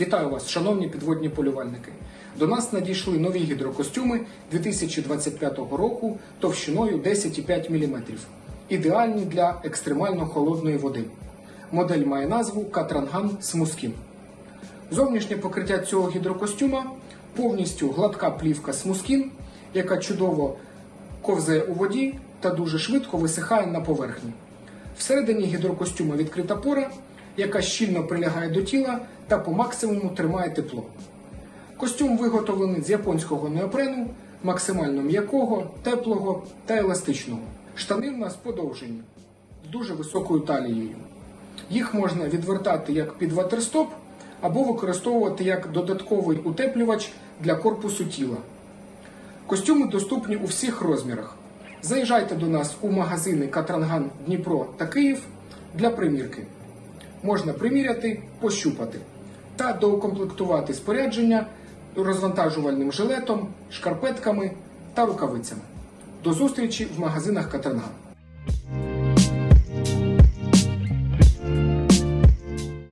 Вітаю вас, шановні підводні полювальники. До нас надійшли нові гідрокостюми 2025 року товщиною 10,5 мм, ідеальні для екстремально холодної води. Модель має назву Катранган Смускін. Зовнішнє покриття цього гідрокостюма повністю гладка плівка Смускін, яка чудово ковзає у воді та дуже швидко висихає на поверхні. Всередині гідрокостюма відкрита пора, яка щільно прилягає до тіла та по максимуму тримає тепло. Костюм виготовлений з японського неопрену, максимально м'якого, теплого та еластичного. Штани в нас подовжені, з дуже високою талією. Їх можна відвертати як під ватерстоп або використовувати як додатковий утеплювач для корпусу тіла. Костюми доступні у всіх розмірах. Заїжджайте до нас у магазини Катранган Дніпро та Київ для примірки. Можна приміряти, пощупати та доукомплектувати спорядження розвантажувальним жилетом, шкарпетками та рукавицями. До зустрічі в магазинах Катранган.